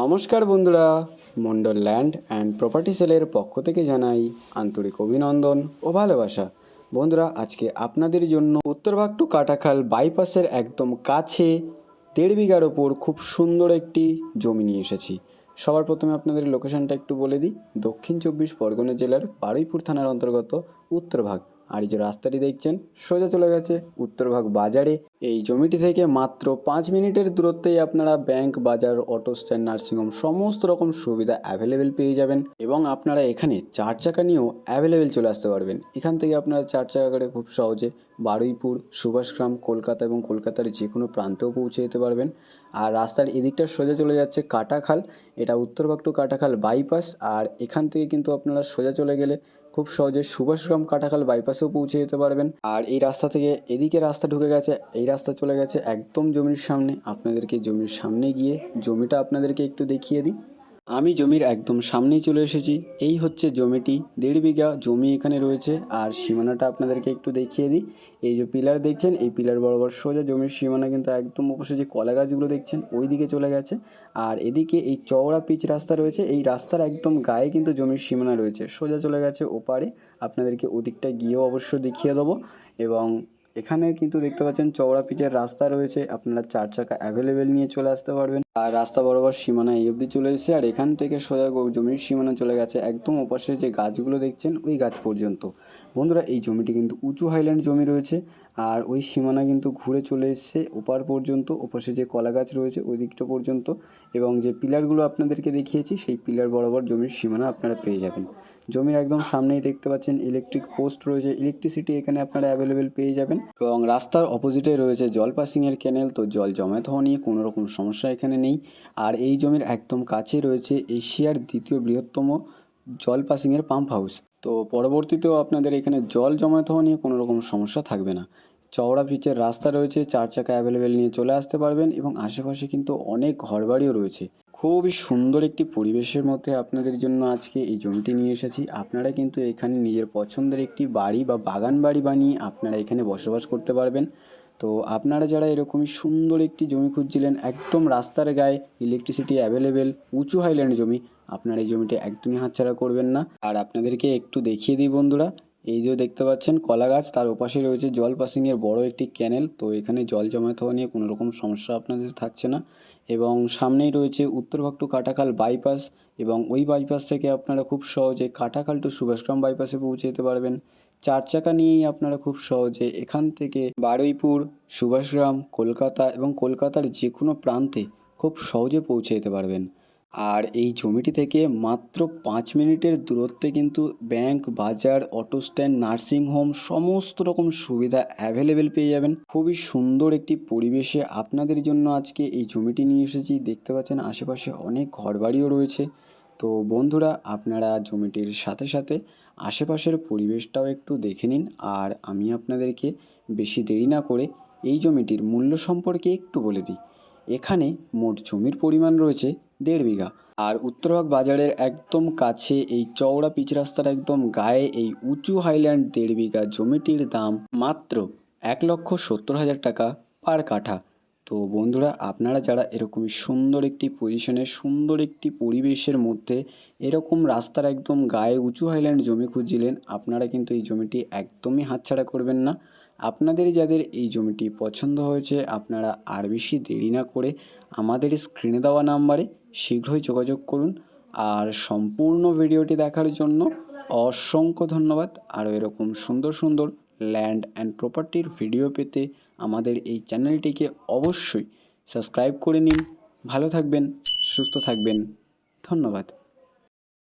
নমস্কার বন্ধুরা, Mondal land and property সেলের পক্ষ থেকে জানাই আন্তরিক অভিনন্দন ও ভালোবাসা। বন্ধুরা, আজকে আপনাদের জন্য উত্তরভাগ টু কাটাখাল বাইপাসের একদম কাছে দেড় বিঘার ওপর খুব সুন্দর একটি জমি নিয়ে এসেছি। সবার প্রথমে আপনাদের লোকেশনটা একটু বলে দিই। দক্ষিণ চব্বিশ পরগনা জেলার বারুইপুর থানার অন্তর্গত উত্তরভাগ আর এই যে রাস্তাটি দেখছেন, সোজা চলে গেছে উত্তরভাগ বাজারে। এই জমিটি থেকে মাত্র পাঁচ মিনিটের দূরত্বেই আপনারা ব্যাংক, বাজার, অটো, স্ট্যান্ড, নার্সিংহোম সমস্ত রকম সুবিধা অ্যাভেলেবেল পেয়ে যাবেন এবং আপনারা এখানে চার চাকা নিয়েও অ্যাভেলেবেল চলে আসতে পারবেন। এখান থেকে আপনারা চার চাকা করে খুব সহজে বারুইপুর, সুভাষগ্রাম, কলকাতা এবং কলকাতার যে কোনো প্রান্তেও পৌঁছে যেতে পারবেন। আর রাস্তার এদিকটা সোজা চলে যাচ্ছে কাটাখাল। এটা উত্তরভাগ টু কাটাখাল বাইপাস আর এখান থেকে কিন্তু আপনারা সোজা চলে গেলে খুব সহজে সুভাষগ্রাম কাটাখাল বাইপাসেও পৌঁছে যেতে পারবেন। আর এই রাস্তা থেকে এদিকে রাস্তা ঢুকে গেছে, এই রাস্তা চলে গেছে একদম জমির সামনে। আপনাদেরকে জমির সামনে গিয়ে জমিটা আপনাদেরকে একটু দেখিয়ে দিই। আমি জমির একদম সামনেই চলে এসেছি। এই হচ্ছে জমিটি, দেড় বিঘা জমি এখানে রয়েছে। আর সীমানাটা আপনাদেরকে একটু দেখিয়ে দিই। এই যে পিলার দেখছেন, এই পিলার বরাবর সোজা জমির সীমানা কিন্তু একদম অবশ্য যে কলা গাছগুলো দেখছেন ওই দিকে চলে গেছে। আর এদিকে এই চওড়া পিচ রাস্তা রয়েছে। এই রাস্তার একদম গায়ে কিন্তু জমির সীমানা রয়েছে। সোজা চলে গেছে ওপারে। আপনাদেরকে ওদিকটা গিয়েও অবশ্য দেখিয়ে দেবো। এবং এখানে কিন্তু দেখতে পাচ্ছেন চওড়া পিচের রাস্তা রয়েছে। আপনারা চার চাকা অ্যাভেলেবেল নিয়ে চলে আসতে পারবেন। আর রাস্তা বরাবর সীমানা এই অবধি চলে এসেছে। আর এখান থেকে সোজা জমির সীমানা চলে গেছে। একদম ওপাশে যে গাছগুলো দেখছেন, ওই গাছ পর্যন্ত। বন্ধুরা, এই জমিটি কিন্তু উঁচু হাইল্যান্ড জমি রয়েছে। আর ওই সীমানা কিন্তু ঘুরে চলে এসছে ওপার পর্যন্ত। ওপাশে যে কলা গাছ রয়েছে, ওই দিকটা পর্যন্ত। এবং যে পিলারগুলো আপনাদেরকে দেখিয়েছি, সেই পিলার বরাবর জমির সীমানা আপনারা পেয়ে যাবেন। জমির একদম সামনেই দেখতে পাচ্ছেন ইলেকট্রিক পোস্ট রয়েছে। ইলেকট্রিসিটি এখানে আপনারা অ্যাভেলেবেল পেয়ে যাবেন। এবং রাস্তার অপোজিটে রয়েছে জল পাসিংয়ের ক্যানেল তো জল জমায়েত হওয়া নিয়ে কোনো রকম সমস্যা এখানে নেই। আর এই জমির একদম কাছে রয়েছে এশিয়ার দ্বিতীয় বৃহত্তম জল পাসিংয়ের পাম্প হাউস। তো পরবর্তীতেও আপনাদের এখানে জল জমায়েত হওয়া নিয়ে কোনো রকম সমস্যা থাকবে না। চওড়া পিচের রাস্তা রয়েছে, চার চাকা অ্যাভেলেবেল নিয়ে চলে আসতে পারবেন এবং আশেপাশে কিন্তু অনেক ঘরবাড়িও রয়েছে। খুবই সুন্দর একটি পরিবেশের মধ্যে আপনাদের জন্য আজকে এই জমিটি নিয়ে এসেছি। আপনারা কিন্তু এখানে নিজের পছন্দের একটি বাড়ি বা বাগান বাড়ি বানিয়ে আপনারা এখানে বসবাস করতে পারবেন। তো আপনারা যারা এরকমই সুন্দর একটি জমি খুঁজছিলেন, একদম রাস্তার গায়ে ইলেকট্রিসিটি অ্যাভেলেবেল উঁচু হাইল্যান্ড জমি, আপনারা এই জমিটা একদমই হাতছাড়া করবেন না। আর আপনাদেরকে একটু দেখিয়ে দিই বন্ধুরা এই যে দেখতে পাচ্ছেন কলা গাছ, তার ওপাশে রয়েছে জল পাসিংয়ের বড় একটি ক্যানেল তো এখানে জল জমায়েত হওয়া নিয়ে কোনো রকম সমস্যা আপনাদের থাকছে না। এবং সামনেই রয়েছে উত্তরভাগ টু কাটাখাল বাইপাস এবং ওই বাইপাস থেকে আপনারা খুব সহজে কাটাখাল টু সুভাষগ্রাম বাইপাসে পৌঁছে যেতে পারবেন। চার চাকা নিয়েই আপনারা খুব সহজে এখান থেকে বারুইপুর সুভাষগ্রাম কলকাতা এবং কলকাতার যে কোনো প্রান্তে খুব সহজে পৌঁছে যেতে পারবেন। আর এই জমিটি থেকে মাত্র পাঁচ মিনিটের দূরত্বে কিন্তু ব্যাংক, বাজার, অটো স্ট্যান্ড, নার্সিং হোম সমস্ত রকম সুবিধা অ্যাভেলেবেল পেয়ে যাবেন। খুবই সুন্দর একটি পরিবেশে আপনাদের জন্য আজকে এই জমিটি নিয়ে এসেছি। দেখতে পাচ্ছেন আশেপাশে অনেক ঘরবাড়িও রয়েছে। তো বন্ধুরা, আপনারা জমিটির সাথে সাথে আশেপাশের পরিবেশটাও একটু দেখে নিন আর আমি আপনাদেরকে বেশি দেরি না করে এই জমিটির মূল্য সম্পর্কে একটু বলে দিই। এখানে মোট জমির পরিমাণ রয়েছে দেড় বিঘা। আর উত্তরভাগ বাজারের একদম কাছে এই চওড়া পিচ রাস্তার একদম গায়ে এই উঁচু হাইল্যান্ড দেড় বিঘা জমিটির দাম মাত্র এক লক্ষ সত্তর হাজার টাকা পার কাঠা। তো বন্ধুরা, আপনারা যারা এরকমই সুন্দর একটি পজিশনে সুন্দর একটি পরিবেশের মধ্যে এরকম রাস্তার একদম গায়ে উঁচু হাইল্যান্ড জমি খুঁজছিলেন, আপনারা কিন্তু এই জমিটি একদমই হাতছাড়া করবেন না। আপনাদের যাদের এই জমিটি পছন্দ হয়েছে, আপনারা আর বেশি দেরি না করে আমাদের স্ক্রিনে দেওয়া নাম্বারে শীঘ্রই যোগাযোগ করুন। আর সম্পূর্ণ ভিডিওটি দেখার জন্য অসংখ্য ধন্যবাদ। আরও এরকম সুন্দর সুন্দর ল্যান্ড অ্যান্ড প্রপার্টির ভিডিও পেতে আমাদের এই চ্যানেলটিকে অবশ্যই সাবস্ক্রাইব করে নিন। ভালো থাকবেন, সুস্থ থাকবেন। ধন্যবাদ।